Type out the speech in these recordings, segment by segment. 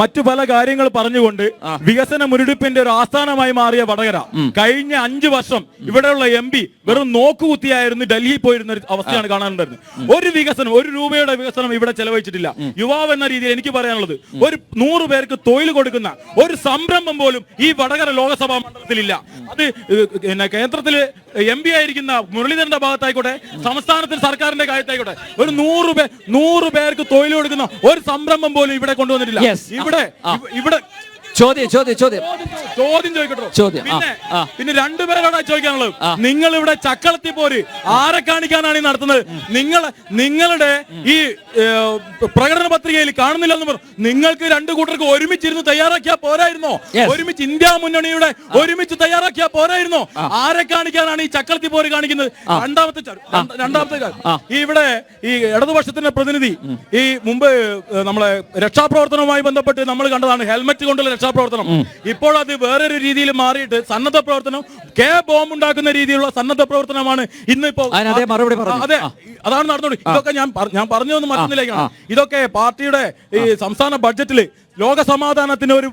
മറ്റു പല കാര്യങ്ങൾ പറഞ്ഞുകൊണ്ട് വികസന മുരടിപ്പിന്റെ ഒരു ആസ്ഥാനമായി മാറിയ വടകര. കഴിഞ്ഞ അഞ്ചു വർഷം ഇവിടെയുള്ള എം പി വെറും നോക്കുകുത്തിയായിരുന്നു ഡൽഹിയിൽ പോയിരുന്ന ഒരു അവസ്ഥയാണ് കാണാനുണ്ടായിരുന്നത്. ഒരു വികസനം ഒരു രൂപയുടെ വികസനം ഇവിടെ ചെലവഴിച്ചിട്ടില്ല. യുവാവ് എന്ന രീതിയിൽ എനിക്ക് പറയാനുള്ളത് ഒരു നൂറ് പേർക്ക് തൊഴിൽ കൊടുക്കുന്ന ഒരു സംരംഭം പോലും ഈ വടകര ലോകസഭാ മണ്ഡലത്തിലില്ല. അത് പിന്നെ കേന്ദ്രത്തിൽ എം പി ആയിരിക്കുന്ന മുരളീധരന്റെ ഭാഗത്തായിക്കോട്ടെ സംസ്ഥാനത്തിൽ സർക്കാരിന്റെ കാര്യത്തായിക്കോട്ടെ ഒരു നൂറ് പേർ നൂറ് പേർക്ക് തൊഴിൽ കൊടുക്കുന്ന ഒരു സംരംഭം പോലും ഇവിടെ കൊണ്ടുവന്നിട്ടില്ല. Yes. ഇവിടെ ഇവിടെ ചോദ്യം ചോദ്യം ചോദ്യം. ചോദ്യം ചോദിക്കട്ടോ. ചോദ്യം. പിന്നെ രണ്ടുപേരോടാ ചോദിക്കാനുള്ളത്. നിങ്ങൾ ഇവിടെ ചക്കളത്തി പോര്. ആരെ കാണിക്കാനാണ് ഈ നടത്തുന്നത്? നിങ്ങൾ നിങ്ങളുടെ ഈ പ്രകടന പത്രികയിൽ കാണുന്നില്ല എന്ന് പറഞ്ഞു. നിങ്ങൾക്ക് രണ്ടു കൂട്ടർക്ക് ഒരുമിച്ചിരുന്ന് തയ്യാറാക്കിയാ പോരായിരുന്നോ? ഒരുമിച്ച് ഇന്ത്യ മുന്നണിയുടെ ഒരുമിച്ച് തയ്യാറാക്കിയാ പോരായിരുന്നോ? ആരെ കാണിക്കാനാണ് ഈ ചക്കളത്തി പോര് കാണിക്കുന്നത്? രണ്ടാമത്തെ രണ്ടാമത്തെ ഈ ഇവിടെ ഈ ഇടതുപക്ഷത്തിന്റെ പ്രതിനിധി ഈ മുമ്പ് നമ്മളെ രക്ഷാപ്രവർത്തനവുമായി ബന്ധപ്പെട്ട് നമ്മൾ കണ്ടതാണ്. ഹെൽമെറ്റ് കൊണ്ടുള്ള രക്ഷാപ്രവർത്തനം. ഇപ്പോൾ അത് വേറൊരു രീതിയിൽ മാറിയിട്ട് സന്നദ്ധ പ്രവർത്തനം കെ ബോംബ് ഉണ്ടാക്കുന്ന രീതിയിലുള്ള സന്നദ്ധ പ്രവർത്തനമാണ് ഇന്ന് ഇപ്പോൾ മറുപടി അതെ അതാണ് നടന്നുകൊണ്ട്. ഇതൊക്കെ ഞാൻ ഞാൻ പറഞ്ഞു വന്ന് മറ്റൊന്നിലേക്കാണ് ഇതൊക്കെ പാർട്ടിയുടെ ഈ സംസ്ഥാന ബഡ്ജറ്റിൽ ലോക സമാധാനത്തിന് ഒരു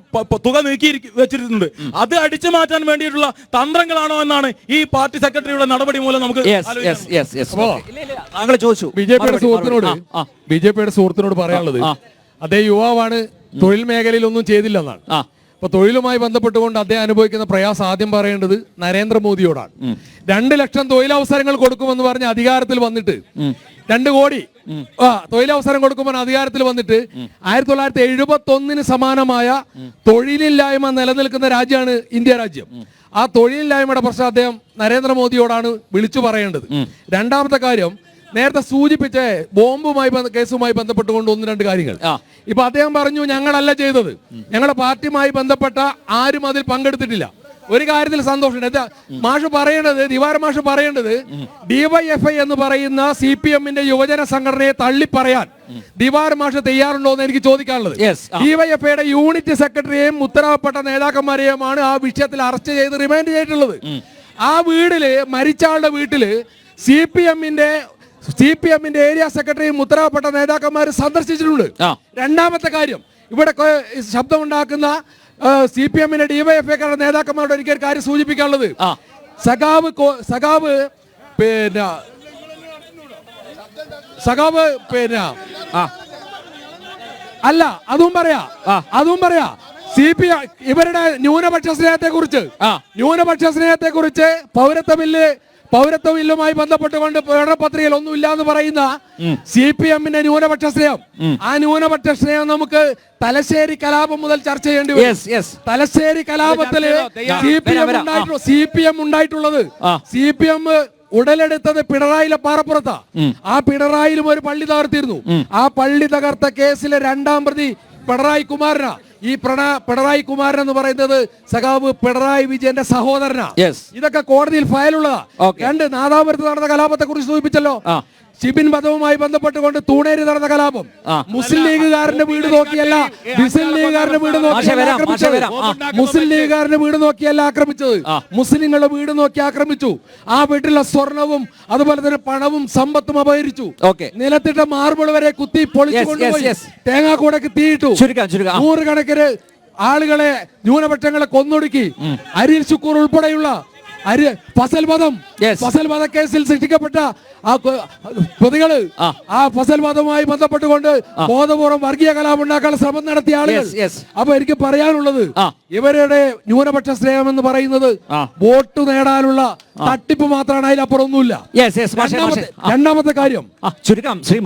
തുക നീക്കി വെച്ചിട്ടുണ്ട്. അത് അടിച്ചു മാറ്റാൻ വേണ്ടിയിട്ടുള്ള തന്ത്രങ്ങളാണോ എന്നാണ് ഈ പാർട്ടി സെക്രട്ടറിയുടെ നടപടി മൂലം നമുക്ക് യെസ് യെസ് യെസ് യെസ് അപ്പോ താങ്കൾ ചോദിച്ചു. ബി ജെ പിയുടെ സുഹൃത്തിനോട് ബി ജെ പിയുടെ സുഹൃത്തിനോട് പറയാനുള്ളത് അതേ യുവാവാണ് തൊഴിൽ മേഖലയിൽ ഒന്നും ചെയ്തില്ലെന്നാണ്. എന്നാണ് അപ്പൊ തൊഴിലുമായി ബന്ധപ്പെട്ടുകൊണ്ട് അദ്ദേഹം അനുഭവിക്കുന്ന പ്രയാസം ആദ്യം പറയേണ്ടത് നരേന്ദ്രമോദിയോടാണ്. രണ്ട് ലക്ഷം തൊഴിലവസരങ്ങൾ കൊടുക്കുമെന്ന് പറഞ്ഞ് അധികാരത്തിൽ വന്നിട്ട് രണ്ട് കോടി. ആ തൊഴിലവസരം കൊടുക്കുമ്പോൾ അധികാരത്തിൽ വന്നിട്ട് ആയിരത്തി തൊള്ളായിരത്തി എഴുപത്തി ഒന്നിന് സമാനമായ തൊഴിലില്ലായ്മ നിലനിൽക്കുന്ന രാജ്യമാണ് ഇന്ത്യ രാജ്യം. ആ തൊഴിലില്ലായ്മയുടെ പ്രശ്നം അദ്ദേഹം നരേന്ദ്രമോദിയോടാണ് വിളിച്ചു പറയേണ്ടത്. രണ്ടാമത്തെ കാര്യം നേരത്തെ സൂചിപ്പിച്ച ബോംബുമായി കേസുമായി ബന്ധപ്പെട്ടുകൊണ്ട് ഒന്ന് രണ്ട് കാര്യങ്ങൾ. ഇപ്പൊ അദ്ദേഹം പറഞ്ഞു ഞങ്ങളല്ല ചെയ്തത്. ഞങ്ങളുടെ പാർട്ടിയുമായി ബന്ധപ്പെട്ട ആരും അതിൽ പങ്കെടുത്തിട്ടില്ല. ഒരു കാര്യത്തിൽ സന്തോഷമുണ്ട്. എന്താ മാഷ് പറയേണ്ടത് ദിവാര മാഷ് പറയേണ്ടത് ഡിവൈഎഫ്ഐ എന്ന് പറയുന്ന സി പി എമ്മിന്റെ യുവജന സംഘടനയെ തള്ളിപ്പറയാൻ ദിവാർ ദിവാര മാഷ് തയ്യാറുണ്ടോ എന്ന് എനിക്ക് ചോദിക്കാനുള്ളത്. ഡിവൈഎഫ്ഐയുടെ യൂണിറ്റ് സെക്രട്ടറിയെയും ഉത്തരവാദപ്പെട്ട നേതാക്കന്മാരെയുമാണ് ആ വിഷയത്തിൽ അറസ്റ്റ് ചെയ്ത് റിമാൻഡ് ചെയ്തിട്ടുള്ളത്. ആ വീടിൽ മരിച്ച ആളുടെ വീട്ടിൽ സി പി എമ്മിന്റെ സി പി എമ്മിന്റെ ഏരിയ സെക്രട്ടറിയും ഉത്തരവാദപ്പെട്ട നേതാക്കന്മാർ സന്ദർശിച്ചിട്ടുണ്ട്. രണ്ടാമത്തെ കാര്യം ഇവിടെ ശബ്ദമുണ്ടാക്കുന്ന സി പി എമ്മിന്റെ ഡിവൈഎഫ്ഐക്കാരുടെ നേതാക്കന്മാരോട് എനിക്ക് ഒരു കാര്യം സൂചിപ്പിക്കാനുള്ളത്. സഖാവ് സഖാവ് പിന്നെ സഖാവ് പിന്നെ അല്ല അതും പറയാ അതും പറയാ സി പി ഇവരുടെ ന്യൂനപക്ഷ സ്നേഹത്തെ കുറിച്ച് ന്യൂനപക്ഷ സ്നേഹത്തെ കുറിച്ച് പൗരത്വ ബില്ല് പൗരത്വ ബില്ലുമായി ബന്ധപ്പെട്ടുകൊണ്ട് പ്രകടന പത്രികയിൽ ഒന്നുമില്ല എന്ന് പറയുന്ന സി പി എമ്മിന്റെ ന്യൂനപക്ഷ സ്നേഹം ആ ന്യൂനപക്ഷ സ്നേഹം നമുക്ക് തലശ്ശേരി കലാപം മുതൽ ചർച്ച ചെയ്യേണ്ടി വരും. തലശ്ശേരി കലാപത്തിൽ. സി പി എം ഉണ്ടായിട്ടുള്ള സി പി എം ഉണ്ടായിട്ടുള്ളത്. സി പി എം ഉടലെടുത്തത് പിണറായിലെ പാറപ്പുറത്താ. ആ പിണറായിലും ഒരു പള്ളി തകർത്തിരുന്നു. ആ പള്ളി തകർത്ത കേസിലെ രണ്ടാം പ്രതി പിണറായി കുമാരനാ. ഈ പ്രണ പിണറായി കുമാരൻ എന്ന് പറയുന്നത് സഖാവ് പിണറായി വിജയന്റെ സഹോദരനാ Yes. ഇതൊക്കെ കോടതിയിൽ ഫയലുള്ളതാ രണ്ട് നാദാപുരത്ത് നടന്ന കലാപത്തെ കുറിച്ച് സൂചിപ്പിച്ചല്ലോ. ഷിബിൻ വധവുമായി ബന്ധപ്പെട്ടുകൊണ്ട് തൂണേരി നടന്ന കലാപം. മുസ്ലിം ലീഗുകാരന്റെ വീട് നോക്കിയല്ല മുസ്ലിം ലീഗുകാരന്റെ വീട് നോക്കി നോക്കിയല്ല ആക്രമിച്ചത്. മുസ്ലിം ലീഗുകാരന്റെ വീട് നോക്കിയല്ല ആക്രമിച്ചത്. മുസ്ലിങ്ങളുടെ വീട് നോക്കി ആക്രമിച്ചു. ആ വീട്ടിലെ സ്വർണവും അതുപോലെ തന്നെ പണവും സമ്പത്തും അപഹരിച്ചു. നിലത്തിട്ട മാർബിൾ വരെ കുത്തി പൊളിച്ചുകൊണ്ടുപോയി. തേങ്ങാക്കൂടക്ക് തീയിട്ടു. നൂറുകണക്കിന് ആളുകളെ ന്യൂനപക്ഷങ്ങളെ കൊന്നൊടുക്കി. അരിൽ ശുക്കൂർ ഉൾപ്പെടെയുള്ള അരി ഫസൽ വധം ഫസൽ വധ കേസിൽ സൃഷ്ടിക്കപ്പെട്ട ആ പ്രതികൾ ആ. ഫസൽ വധവുമായി ബന്ധപ്പെട്ടുകൊണ്ട് ബോധപൂർവം വർഗീയ കലാപം ഉണ്ടാക്കാൻ ശ്രമം നടത്തിയ ആളുകൾ. അപ്പൊ എനിക്ക് പറയാനുള്ളത്. ഇവരുടെ ന്യൂനപക്ഷ സ്നേഹം എന്ന് പറയുന്നത് വോട്ട് നേടാനുള്ള തട്ടിപ്പ് മാത്രമാണ് അതിലപ്പുറം ഒന്നുമില്ല രണ്ടാമത്തെ- കാര്യം. ചുരുക്കം ശ്രീ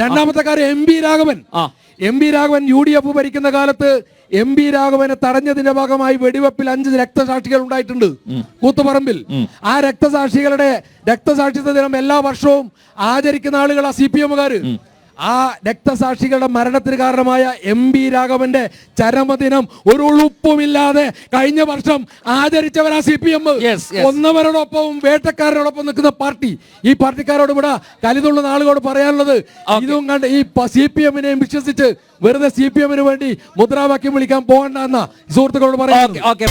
രണ്ടാമത്തെ കാര്യം M P Raghavan. M P Raghavan U D F ഭരിക്കുന്ന കാലത്ത് എം ബി രാഘവനെ തടഞ്ഞതിന്റെ ഭാഗമായി വെടിവെപ്പിൽ അഞ്ച് രക്തസാക്ഷികൾ ഉണ്ടായിട്ടുണ്ട്. കൂത്തുപറമ്പിൽ. ആ രക്തസാക്ഷികളുടെ രക്തസാക്ഷിത്വ ദിനം എല്ലാ വർഷവും ആചരിക്കുന്ന ആളുകളാ സി പി എമ്മുകാര്. ആ രക്തസാക്ഷികളുടെ മരണത്തിന് കാരണമായ എം ബി രാഘവന്റെ ചരമദിനം ഒരു ഉളുപ്പുമില്ലാതെ കഴിഞ്ഞ വർഷം ആചരിച്ചവരാ സി പി എം. ഒന്നവരോടൊപ്പം. വേട്ടക്കാരോടൊപ്പം നിൽക്കുന്ന പാർട്ടി. ഈ പാർട്ടിക്കാരോട് ഇവിടെ കലിതുള്ള ആളുകളോട് പറയാനുള്ളത് ഇതും കണ്ട് ഈ സി പി എമ്മിനെയും വിശ്വസിച്ച് വെറുതെ സി പി എമ്മിന് വേണ്ടി മുദ്രാവാക്യം വിളിക്കാൻ പോകണ്ട എന്ന സുഹൃത്തുക്കളോട് ഓക്കെ